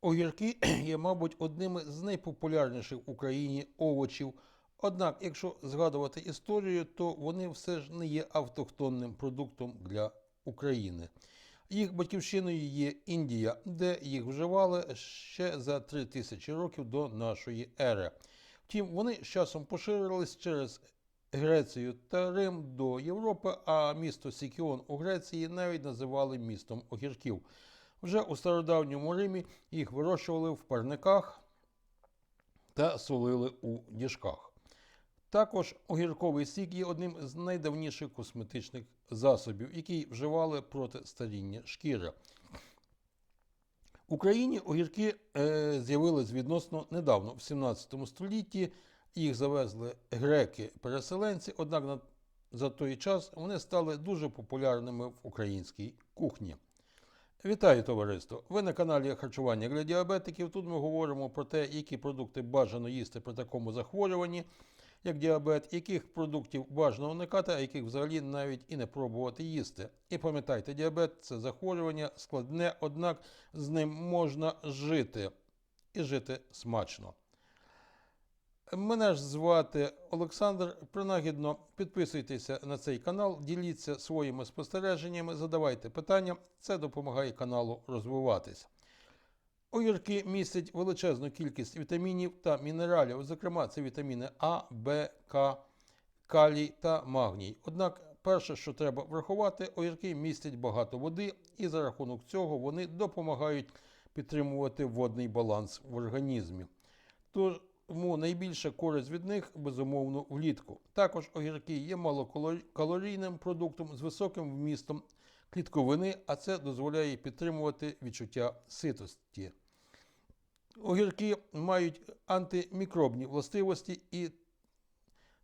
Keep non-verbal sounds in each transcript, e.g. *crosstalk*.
Огірки *clears throat* є, мабуть, одними з найпопулярніших в Україні овочів. Однак, якщо згадувати історію, то вони все ж не є автохтонним продуктом для України. Їх батьківщиною є Індія, де їх вживали ще за 3000 років до нашої ери. Втім, вони з часом поширились через Грецію та Рим до Європи, а місто Сікіон у Греції навіть називали містом огірків. Вже у стародавньому Римі їх вирощували в парниках та солили у діжках. Також огірковий сік є одним з найдавніших косметичних засобів, які вживали проти старіння шкіри. В Україні огірки е, з'явились відносно недавно, в 17 столітті. Їх завезли греки-переселенці, однак на, за той час вони стали дуже популярними в українській кухні. Вітаю товариство! Ви на каналі Харчування для діабетиків. Тут ми говоримо про те, які продукти бажано їсти при такому захворюванні, як діабет, яких продуктів бажано уникати, а яких взагалі навіть і не пробувати їсти. І пам'ятайте, діабет це захворювання складне, однак з ним можна жити і жити смачно. Мене ж звати Олександр. Принагідно підписуйтеся на цей канал, діліться своїми спостереженнями, задавайте питання. Це допомагає каналу розвиватися. Огірки містять величезну кількість вітамінів та мінералів, зокрема, це вітаміни А, Б, К, калій та магній. Однак, перше, що треба врахувати, огірки містять багато води, і за рахунок цього вони допомагають підтримувати водний баланс в організмі. Тож тому найбільша користь від них безумовно влітку. Також огірки є малокалорійним продуктом з високим вмістом клітковини, а це дозволяє підтримувати відчуття ситості. Огірки мають антимікробні властивості і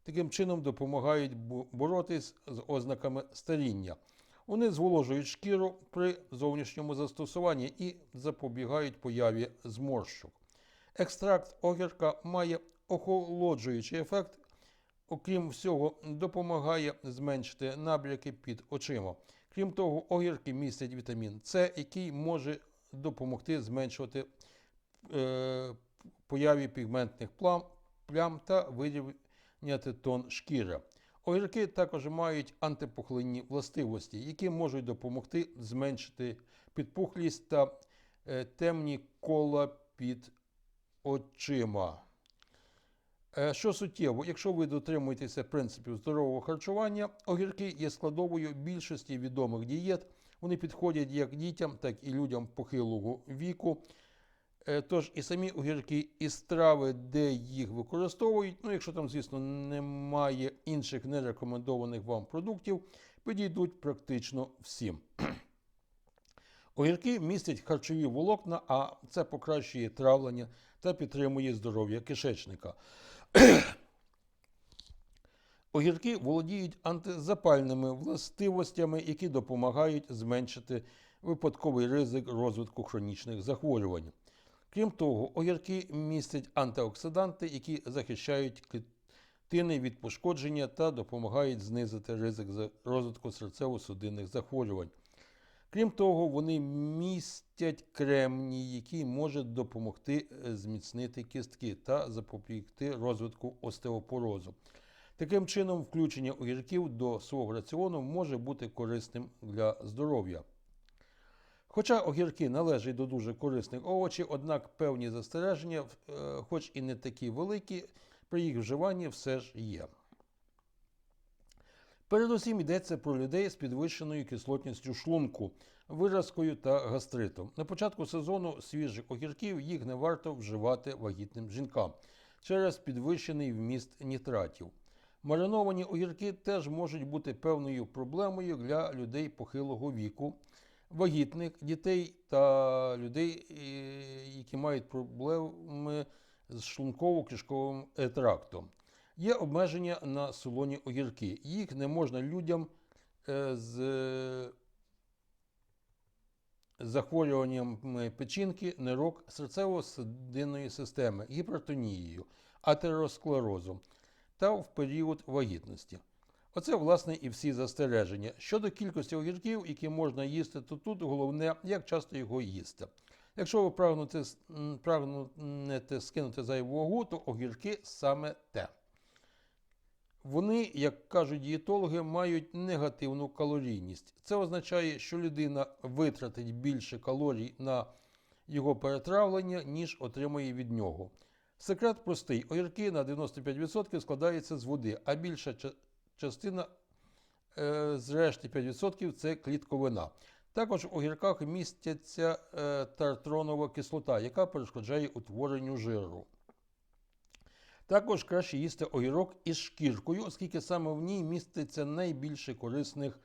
таким чином допомагають боротись з ознаками старіння. Вони зволожують шкіру при зовнішньому застосуванні і запобігають появі зморщок. Екстракт огірка має охолоджуючий ефект, окрім всього, допомагає зменшити набряки під очима. Крім того, огірки містять вітамін С, який може допомогти зменшувати е, появі пігментних плам, плям та вирівняти тон шкіри. Огірки також мають антипухлинні властивості, які можуть допомогти зменшити підпухлість та е, темні кола під очима. Е, Що суттєво, якщо ви дотримуєтеся принципів здорового харчування, огірки є складовою більшості відомих дієт. Вони підходять як дітям, так і людям похилого віку. Е, Тож і самі огірки, і страви, де їх використовують, ну якщо там, звісно, немає інших нерекомендованих вам продуктів, підійдуть практично всім. Огірки містять харчові волокна, а це покращує травлення та підтримує здоров'я кишечника. *clears throat* Огірки володіють антизапальними властивостями, які допомагають зменшити випадковий ризик розвитку хронічних захворювань. Крім того, огірки містять антиоксиданти, які захищають клітини від пошкодження та допомагають знизити ризик розвитку серцево-судинних захворювань. Крім того, вони містять кремній, який може допомогти зміцнити кістки та запобігти розвитку остеопорозу. Таким чином, включення огірків до свого раціону може бути корисним для здоров'я. Хоча огірки належать до дуже корисних овочів, однак певні застереження, е, хоч і не такі великі, при їх вживанні все ж є. Передусім йдеться про людей з підвищеною кислотністю шлунку, виразкою та гастритом. На початку сезону свіжих огірків їх не варто вживати вагітним жінкам через підвищений вміст нітратів. Мариновані огірки теж можуть бути певною проблемою для людей похилого віку, вагітних дітей та людей, які мають проблеми з шлунково-кишковим трактом. Є обмеження на солоні огірки. Їх не можна людям е, з захворюванням печінки, нирок, серцево-судинної системи, гіпертонією, атеросклерозом та в період вагітності. Оце, власне, і всі застереження. Щодо кількості огірків, які можна їсти, то тут головне, як часто його їсти. Якщо ви прагнете, прагнете скинути зайву вагу, то огірки саме те. Вони, як кажуть дієтологи, мають негативну калорійність. Це означає, що людина витратить більше калорій на його перетравлення, ніж отримує від нього. Секрет простий: огірки на 95% складаються з води, а більша частина е, з решти 5% це клітковина. Також в огірках містяться е, тартронова кислота, яка перешкоджає утворенню жиру. Також краще їсти огірок із шкіркою, оскільки саме в ній міститься найбільше корисних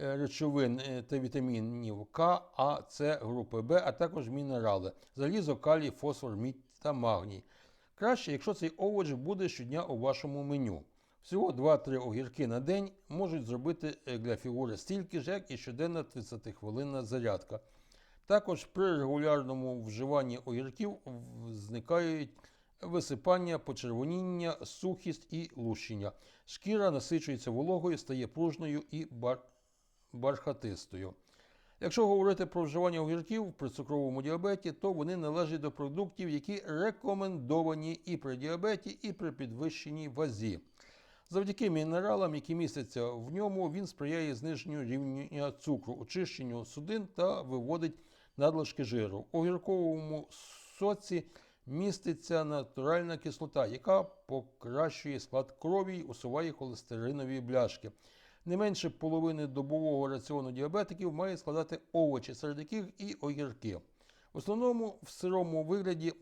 е, речовин е, та вітамінів К, А, С, групи Б, а також мінерали залізо, калій, фосфор, мідь та магній. Краще, якщо цей овоч буде щодня у вашому меню. Всього 2-3 огірки на день можуть зробити е, для фігури стільки ж, як і щоденна 30-хвилинна зарядка. Також при регулярному вживанні огірків зникають висипання, почервоніння, сухість і лущення. Шкіра насичується вологою, стає пружною і бар... бархатистою. Якщо говорити про вживання огірків при цукровому діабеті, то вони належать до продуктів, які рекомендовані і при діабеті, і при підвищеній вазі. Завдяки мінералам, які містяться в ньому, він сприяє зниженню рівня цукру, очищенню судин та виводить надлишки жиру. У огірковому соці міститься натуральна кислота, яка покращує склад крові й усуває холестеринові бляшки. Не менше половини добового раціону діабетиків має складати овочі, серед яких і огірки. В основному в сирому вигляді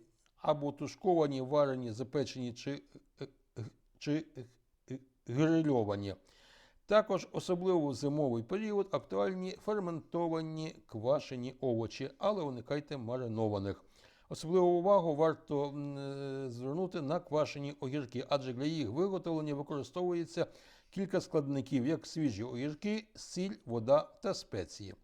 або тушковані, варені, запечені чи, е, е, чи е, грильовані. Також особливо в зимовий період актуальні ферментовані квашені овочі, але уникайте маринованих. Особливу увагу варто е, звернути на квашені огірки, адже для їх виготовлення використовується кілька складників, як свіжі огірки, сіль, вода та спеції.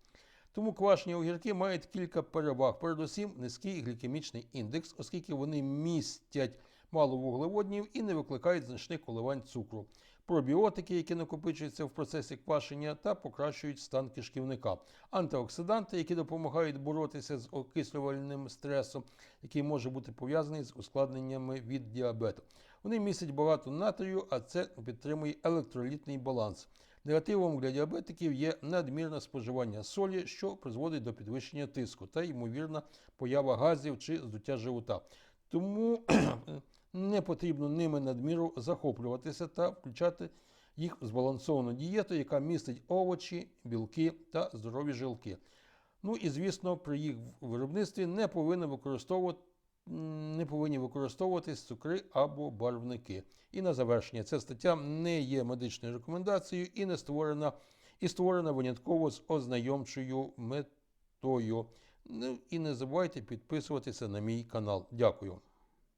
Тому квашені огірки мають кілька переваг. Передусім, низький глікемічний індекс, оскільки вони містять мало вуглеводнів і не викликають значних коливань цукру. Пробіотики, які накопичуються в процесі квашення та покращують стан кишківника, антиоксиданти, які допомагають боротися з окислювальним стресом, який може бути пов'язаний з ускладненнями від діабету. Вони містять багато натрію, а це підтримує електролітний баланс. Негативом для діабетиків є надмірне споживання солі, що призводить до підвищення тиску та ймовірна поява газів чи здуття живота. Тому не потрібно ними надміру захоплюватися та включати їх в збалансовану дієту, яка містить овочі, білки та здорові жилки. Ну і звісно, при їх виробництві не повинні використовувати. Не повинні використовуватись цукри або барвники. І на завершення, ця стаття не є медичною рекомендацією і не створена і створена винятково з ознайомчою метою. Ну і не забувайте підписуватися на мій канал. Дякую.